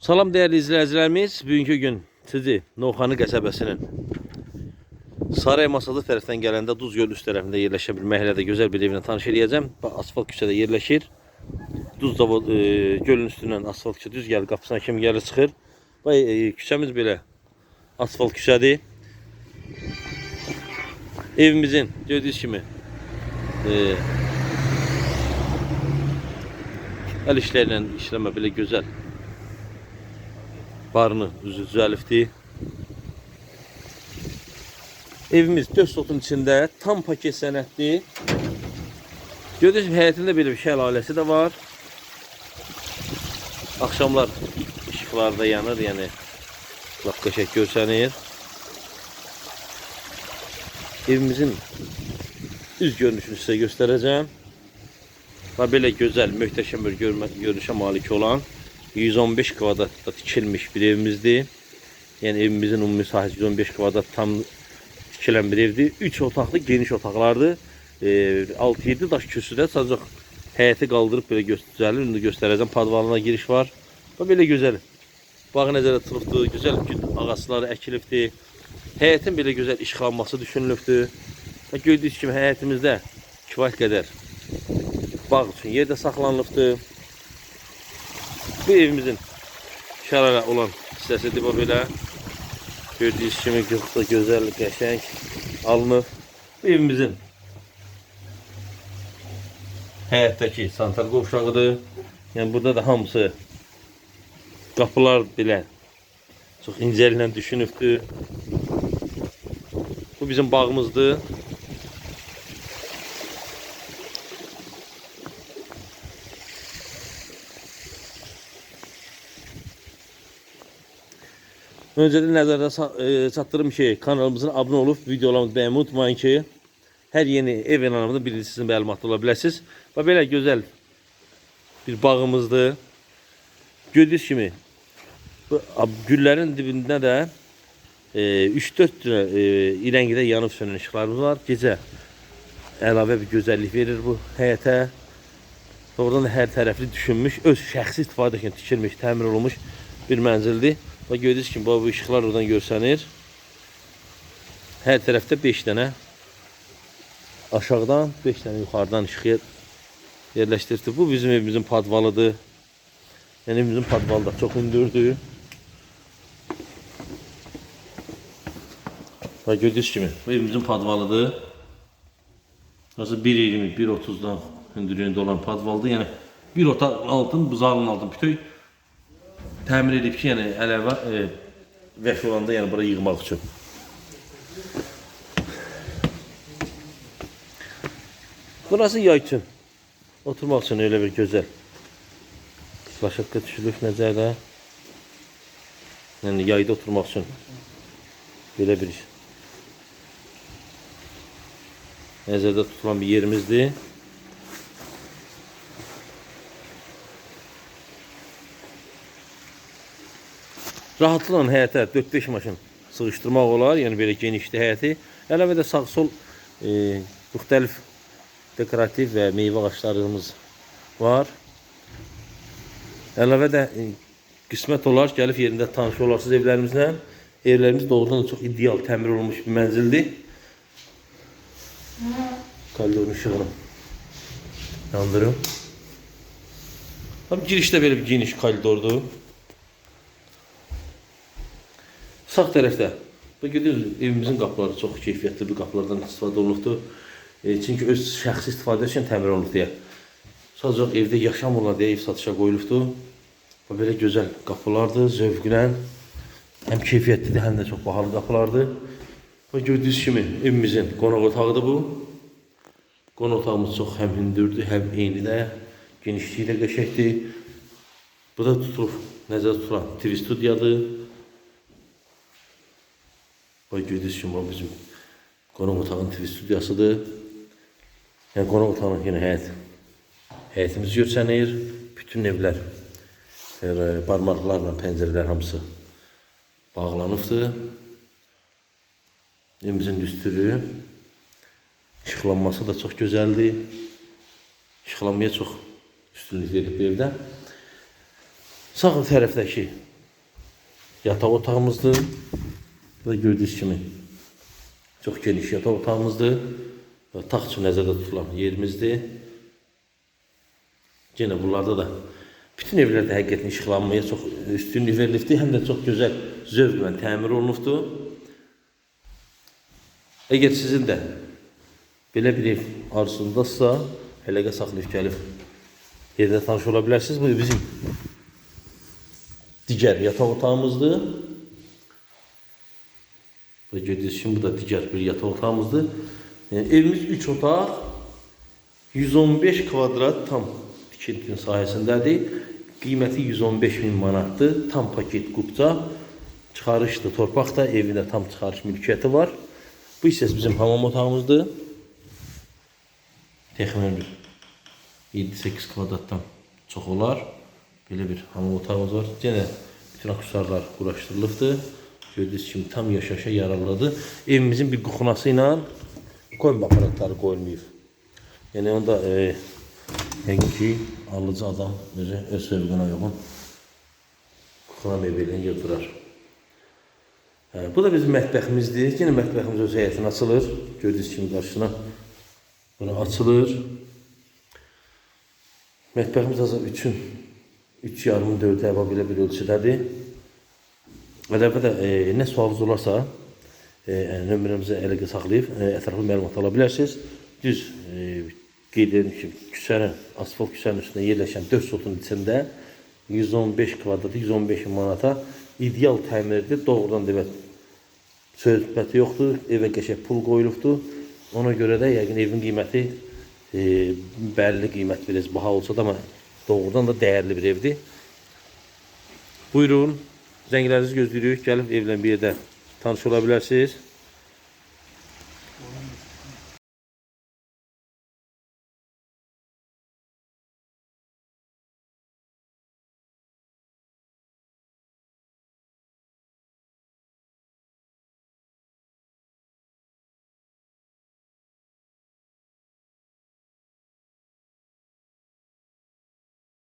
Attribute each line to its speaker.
Speaker 1: Salam değerli izləyicilərimiz. Bugünkü gün sizi Novxanı qəsəbəsinin Saray Masalı tərəfdən gələndə Duz Gölü üst tərəfində yerləşə bir məhəllədə gözəl bir evinə tanış eləyəcəm. Bax, Asfalt küçədə yerləşir. Duz zavod, e, gölün üstündən asfalt küçə düz gəlir, qapısına kimi gəlir çıxır. Bax, e, küçəmiz belə asfalt küçədir. Evimizin gördüyünüz kimi e, əl işlərlə işləmə belə gözəl barını düzü düzəlifdi. Evimiz 4 sotun içində tam paket sənədli. Gördüyünüz kimi həyətində belə bir şəlaləsi də var. Axşamlar işıqlar da yanır, yəni lap qəşəng görsənir. Evimizin üz görünüşünü sizə göstərəcəm. Və belə gözəl, bir görünüşə malik olan 115 kvadratda tikilmiş bir evimizdir. Yəni evimizin ümumi sahəsi 115 kvadrat tam tikilən bir evdir. 3 otaqlı geniş otaqlardır. E, 6-7 daş kürsüdə sadəcə həyəti qaldırıb belə göstərilir. İndi göstərəcəm. Padvalına giriş var. Və belə gözəl. Bağ nəzərdə tutulubdur. Gözəl ağacları əkilibdir. Həyətin belə gözəl işğalması düşünülübdür. Və gördüyünüz kimi həyətimizdə kifayət qədər bağ üçün yerdə saxlanılıbdır. Bu evimizin şərara olan hissəsidir bu belə. Gördüyünüz kimi çox da gözəl, qəşəng alınıb. Bu evimizin həyətdəki santral qovşağıdır. Yəni burada da hamısı qapılar belə çox incəliklə düşünübdür. Bu bizim bağımızdır. Öncədən nəzərdə e, çatdırım ki, kanalımızın abunə olub videolarımızı bəyənməyi unutmayın ki, hər yeni ev elanımızda birinci sizin məlumatlı ola biləsiniz. Və belə gözəl bir bağımızdır. Gördüyünüz kimi bu güllərin dibində də e, 3-4 dənə e, irəngidə yanıb sönən işıqlarımız var. Gecə əlavə bir gözəllik verir bu həyətə. Oradan da hər tərəfli düşünmüş, öz şəxsi istifadə üçün tikilmiş, təmir olunmuş bir mənzildir. Və gördüyünüz kimi bu işıqlar oradan görsənir. Hər tərəfdə 5 dənə aşağıdan, 5 dənə yuxarıdan işıq yer, yerləşdirdi. Bu bizim evimizin padvalıdır. Yəni evimizin padvalı da çox hündürdür. Və gördüyünüz kimi bu evimizin padvalıdır. Nasıl 1.20, 1.30'dan hündürlüğünde olan padvaldır. Yəni bir otaq altın, buzağının altın bütöv təmir edib ki, yəni əlavə e, vəş olanda yəni bura yığmaq üçün. Burası yay üçün. Oturmaq üçün öyle bir gözəl. Laşaqqa düşülüb nəzərdə. Yəni yayda oturmaq üçün belə bir nəzərdə tutulan bir yerimizdir. Rahatlıqla həyətə 4-5 maşın sığışdırmaq olar, yəni belə genişli həyəti. Əlavə də sağ-sol e, müxtəlif dekorativ və meyvə ağaclarımız var. Əlavə də e, qismət olar, gəlib yerində tanış olarsınız evlərimizlə. Evlərimiz doğrudan da çox ideal təmir olunmuş bir mənzildir. Koridorun ışığını yandırım. Tam girişdə belə bir geniş koridordur. Sağ tərəfdə bu görürsünüz evimizin qapıları çox keyfiyyətli bir qapılardan istifadə olunubdur. E, çünki öz şəxsi istifadə üçün təmir olunub deyə. Sadəcə evdə yaşamırlar deyə ev satışa qoyulubdur. Bu belə gözəl qapılardır, zövqlə. Həm keyfiyyətlidir, həm də çox bahalı qapılardır. Və gördüyünüz kimi evimizin qonaq otağıdır bu. Qonaq otağımız çox həm hündürdür, həm eyni də genişliyi də qəşəngdir. Bu da tutulub nəzərdə tutulan TV studiyadır. Gördüyünüz kimi o bizim qonaq otağının TV studiyasıdır. Yəni qonaq otağının yenə həyət həyətimiz görsənir. Bütün evlər e, barmaqlarla pəncərələr hamısı bağlanıbdır. Evimizin düsturu işıqlanması da çox gözəldir. İşıqlanmaya çox üstünlük verib evdə. Sağ tərəfdəki yataq otağımızdır. Və gördüyünüz kimi çox geniş yataq otağımızdır. Və taxt üçün nəzərdə tutulan yerimizdir. Yenə bunlarda da bütün evlərdə həqiqətən işıqlanmaya çox üstünlük verilibdir. Həm də çox gözəl zövqlə təmir olunubdur. Əgər sizin də belə bir ev arzusundasınızsa, əlaqə saxlayıb gəlib yerdə tanış ola bilərsiniz. Bu bizim digər yataq otağımızdır. Və gördüyünüz kimi bu da digər bir yataq otağımızdır. Yəni, evimiz 3 otaq, 115 kvadrat tam tikintinin sahəsindədir. Qiyməti 115 min manatdır. Tam paket qubca. Çıxarışdır, torpaq da, tam çıxarış mülkiyyəti var. Bu hissəsi bizim hamam otağımızdır. Təxminən bir 7-8 kvadratdan çox olar. Belə bir hamam otağımız var. Yenə bütün aksesuarlar quraşdırılıbdır. Gördüyünüz kimi tam yaşayışa yararlıdır. Evimizin bir quxunası ilə koyma aparatları qoyulmayıb. Yəni onda e, yəqin ki, alıcı adam özü öz sevginə uyğun quxuna mebelini götürər. Hə, bu da bizim mətbəximizdir. Yenə mətbəximiz öz həyətinə açılır. Gördüyünüz kimi qarşısına bura açılır. Mətbəximiz azı 3-ün 3 yarım 4 əba belə bir ölçüdədir. Də e, nə sualınız olarsa, e, nömrəmizi əlaqə saxlayıb e, ətraflı məlumat ala. Düz e, qeyd edim ki, küçənin, asfalt küçənin üstündə yerləşən 4 sotun içində 115 kvadratı 115 manata ideal təmirdir. Doğrudan da evet, söhbəti yoxdur. Evə qəşəng pul qoyulubdur. Ona görə də yəqin evin qiyməti e, bəlli qiymət biraz baha olsa da amma doğrudan da dəyərli bir evdir. Buyurun, zənglərinizi gözləyirik. Gəlib evlə bir yerdə tanış ola bilərsiniz.